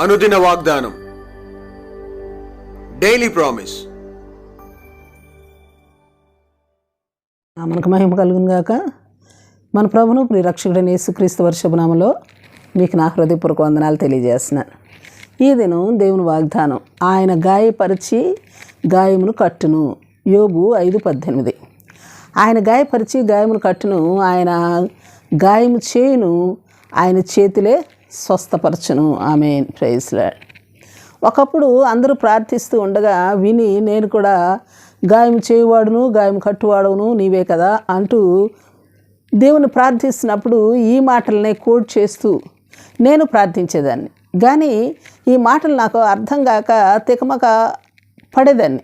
అనుదిన వాగ్దానం. Daily promise మనకు మహిమ కలుగును గాక. మన ప్రభును ప్రిరక్షకుడైన యేసుక్రీస్తు వర్షభనామలో మీకు నా హృదయపూర్వక వందనాలు తెలియజేస్తున్నాను. ఈ దినం దేవుని వాగ్దానం ఆయన గాయపరిచి గాయమును కట్టును. యోబు ఐదు పద్దెనిమిది. ఆయన గాయపరిచి గాయమును కట్టును ఆయన గాయము చేయును ఆయన చేతులే స్వస్థపరచును. ఆమె ప్రైజ్లాడ్ ఒకప్పుడు అందరూ ప్రార్థిస్తూ ఉండగా విని నేను కూడా గాయం చేయువాడును గాయం కట్టువాడును నీవే కదా అంటూ దేవుని ప్రార్థిస్తున్నప్పుడు ఈ మాటలనే కోడ్ చేస్తూ నేను ప్రార్థించేదాన్ని. కానీ ఈ మాటలు నాకు అర్థం కాక తికమక పడేదాన్ని.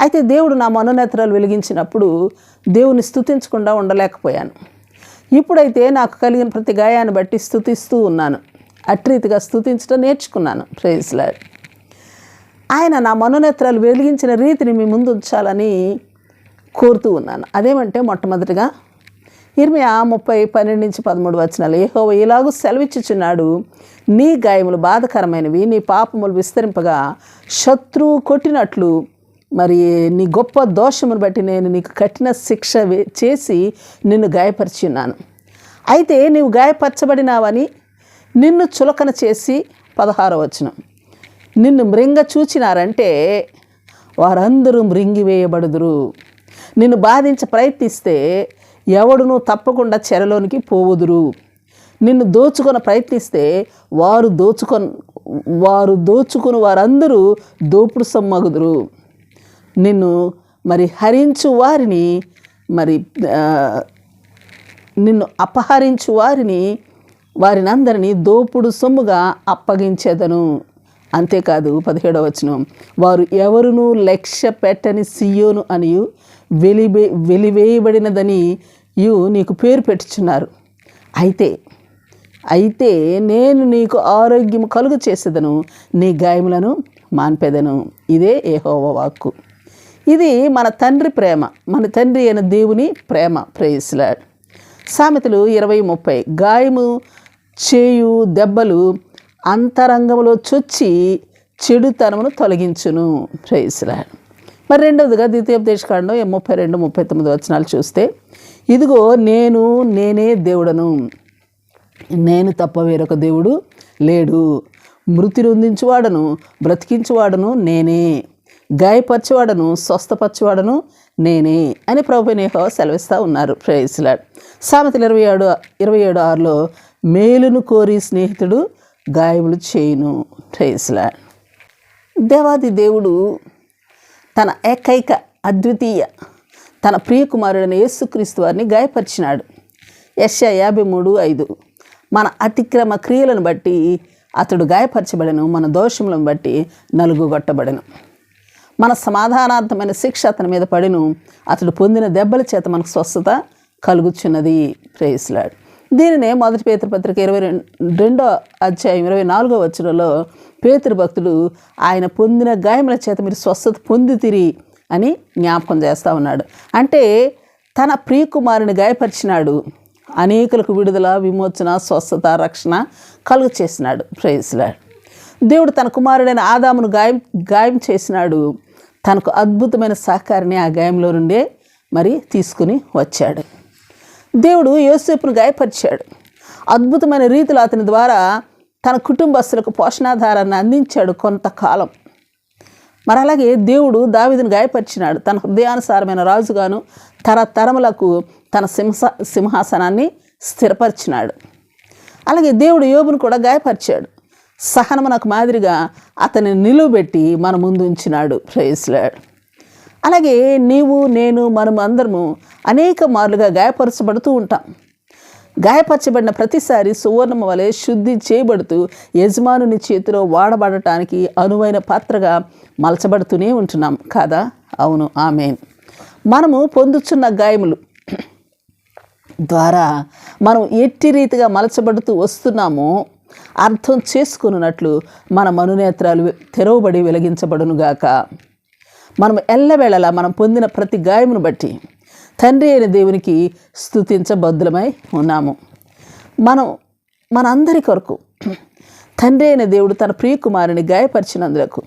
అయితే దేవుడు నా మనోనేత్రాలు వెలిగించినప్పుడు దేవుని స్థుతించకుండా ఉండలేకపోయాను. ఇప్పుడైతే నాకు కలిగిన ప్రతి గాయాన్ని బట్టి స్థుతిస్తూ ఉన్నాను. అట్రీతిగా స్థుతించడం నేర్చుకున్నాను. ప్రేజ్లా ఆయన నా మనోనేత్రాలు వెలిగించిన రీతిని మీ ముందు ఉంచాలని కోరుతూ ఉన్నాను. అదేమంటే మొట్టమొదటిగా ఇర్మియా ముప్పై పన్నెండు నుంచి పదమూడు వచనాలు. ఏహో ఇలాగూ సెలవిచ్చుచున్నాడు. నీ గాయములు బాధకరమైనవి. నీ పాపములు విస్తరింపగా శత్రువు కొట్టినట్లు మరి నీ గొప్ప దోషమును బట్టి నేను నీకు కఠిన శిక్ష చేసి నిన్ను గాయపరిచి ఉన్నాను అయితే నీవు గాయపరచబడినావని నిన్ను చులకన చేసి పదహారో వచనం. నిన్ను మృంగ చూచినారంటే వారందరూ మృంగివేయబడుదురు నిన్ను బాధించ ప్రయత్నిస్తే ఎవడును తప్పకుండా చెరలోనికి పోవుదురు. నిన్ను దోచుకొని ప్రయత్నిస్తే వారు దోచుకొని వారు దోచుకుని వారందరూ దోపుడు సమ్మగుదురు. నిన్ను మరి హరించు వారిని మరి నిన్ను అపహరించు వారిని వారిని అందరినీ దోపుడు సొమ్ముగా అప్పగించేదను. అంతేకాదు పదిహేడవ వచనం. వారు ఎవరునూ లక్ష్య పెట్టని సియోను అనియు వెలివే వెలివేయబడినదని యు నీకు పేరు పెట్టుచున్నారు. అయితే అయితే నేను నీకు ఆరోగ్యం కలుగు చేసేదను నీ గాయములను మాన్పెదను. ఇదే ఏహోవ వాక్కు. ఇది మన తండ్రి ప్రేమ మన తండ్రి అయిన దేవుని ప్రేమ. ప్రేయస్లాడ్ సామెతలు ఇరవై ముప్పై. గాయము చేయు దెబ్బలు అంతరంగంలో చొచ్చి చెడుతనమును తొలగించును. ప్రేయస్లాడ్ మరి రెండవదిగా ద్వితీయోపదేశకాండం ముప్పై రెండు ముప్పై తొమ్మిది వచనాలు చూస్తే ఇదిగో నేను నేనే దేవుడను. నేను తప్ప వేరొక దేవుడు లేడు. మృతి రొందించువాడను బ్రతికించువాడను నేనే. గాయపరచువాడను స్వస్థపరచువాడను నేనే అని ప్రభునేహో సెలవిస్తూ ఉన్నారు. ప్రేయస్లాడ్ సామెతలు ఇరవై ఏడు ఇరవై ఏడు ఆరులో మేలును కోరి స్నేహితుడు గాయములు చేయును. ప్రేయస్లాడ్ దేవాది దేవుడు తన ఏకైక అద్వితీయ తన ప్రియకుమారుడైన యేసుక్రీస్తు వారిని గాయపరిచినాడు. యశ యాభై మూడు ఐదు. మన అతిక్రమ క్రియలను బట్టి అతడు గాయపరచబడను మన దోషములను బట్టి నలుగుగొట్టబడను. మన సమాధానార్థమైన శిక్ష అతని మీద పడిను. అతడు పొందిన దెబ్బల చేత మనకు స్వస్థత కలుగుచున్నది. ప్రేయస్లాడ్ దీనినే మొదటి పేతృపత్రిక ఇరవై రెండు రెండో అధ్యాయం ఇరవై నాలుగో వచ్చరంలో పేతృభక్తుడు ఆయన పొందిన గాయముల చేత మీరు స్వస్థత పొందితిరి అని జ్ఞాపకం చేస్తూ ఉన్నాడు. అంటే తన ప్రియకుమారుని గాయపరిచినాడు. అనేకులకు విడుదల విమోచన స్వస్థత రక్షణ కలుగు చేసినాడు ప్రేయస్లాడ్ దేవుడు తన కుమారుడైన ఆదామును గాయం గాయం చేసినాడు. తనకు అద్భుతమైన సహకారిని ఆ గాయంలో నుండే మరి తీసుకుని వచ్చాడు. దేవుడు యోసేపును గాయపరిచాడు. అద్భుతమైన రీతిలో అతని ద్వారా తన కుటుంబస్తులకు పోషణాధారాన్ని అందించాడు కొంతకాలం. మరి అలాగే దేవుడు దావీదును గాయపరిచినాడు. తన హృదయానుసారమైన రాజుగాను తరతరములకు తన సింహ సింహాసనాన్ని స్థిరపరిచినాడు. అలాగే దేవుడు యోబును కూడా గాయపరిచాడు. సహనమునకు మాదిరిగా అతన్ని నిలువబెట్టి మన ముందు ఉంచినాడు. ప్రేయస్లాడ్ అలాగే నీవు నేను మనం అందరము అనేక మార్లుగా గాయపరచబడుతూ ఉంటాం. గాయపరచబడిన ప్రతిసారి సువర్ణము వలె శుద్ధి చేయబడుతూ యజమానుని చేతిలో వాడబడటానికి అనువైన పాత్రగా మలచబడుతూనే ఉంటున్నాం. కాదా? అవును. ఆమె మనము పొందుచున్న గాయములు ద్వారా మనం ఎట్టి రీతిగా మలచబడుతూ వస్తున్నామో అర్థం చేసుకున్నట్లు మన మనునేత్రాలు తెరవబడి వెలిగించబడునుగాక. మనం ఎల్లవేళలా మనం పొందిన ప్రతి గాయమును బట్టి తండ్రి అయిన దేవునికి స్థుతించబద్ధులమై ఉన్నాము. మనం మనందరి కొరకు తండ్రి అయిన దేవుడు తన ప్రియకుమారుని గాయపరిచినందులకు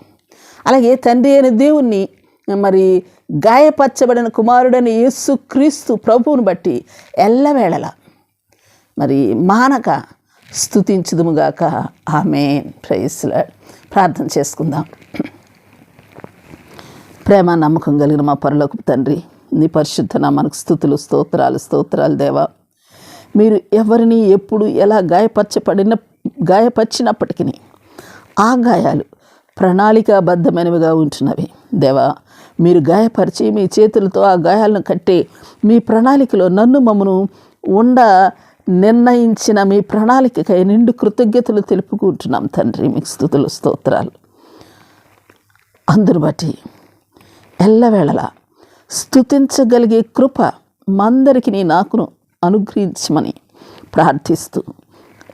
అలాగే తండ్రి అయిన దేవుణ్ణి మరి గాయపరచబడిన కుమారుడని యేసు క్రీస్తు ప్రభువుని బట్టి ఎల్లవేళలా మరి మానక స్థుతించుదుముగాక ఆమె ప్రైస్లా ప్రార్థన చేసుకుందాం. ప్రేమ నమ్మకం కలిగిన మా పరులకు తండ్రి నీ పరిశుద్ధ మనకు స్థుతులు స్తోత్రాలు స్తోత్రాలు దేవా. మీరు ఎవరిని ఎప్పుడు ఎలా గాయపరచబడిన గాయపరిచినప్పటికీ ఆ గాయాలు ప్రణాళికాబద్ధమైనవిగా ఉంటున్నవి. దేవా మీరు గాయపరిచి మీ చేతులతో ఆ గాయాలను కట్టే మీ ప్రణాళికలో నన్ను మమ్మను ఉండ నిర్ణయించిన మీ ప్రణాళికకై నిండు కృతజ్ఞతలు తెలుపుకుంటున్నాం తండ్రి. మీకు స్థుతులు స్తోత్రాలు. అందును బట్టి ఎల్లవేళలా స్థుతించగలిగే కృప మందరికి నీ నాకును అనుగ్రహించమని ప్రార్థిస్తూ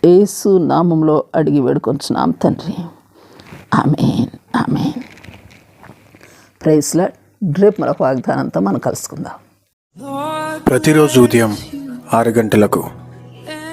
ఏసు నామంలో అడిగి వేడుకొంచున్నాం తండ్రి. Amen amen. ప్రైస్లా రేపు మరొక వాగ్దానంతో మనం కలుసుకుందాం. ప్రతిరోజు ఉదయం ఆరు గంటలకు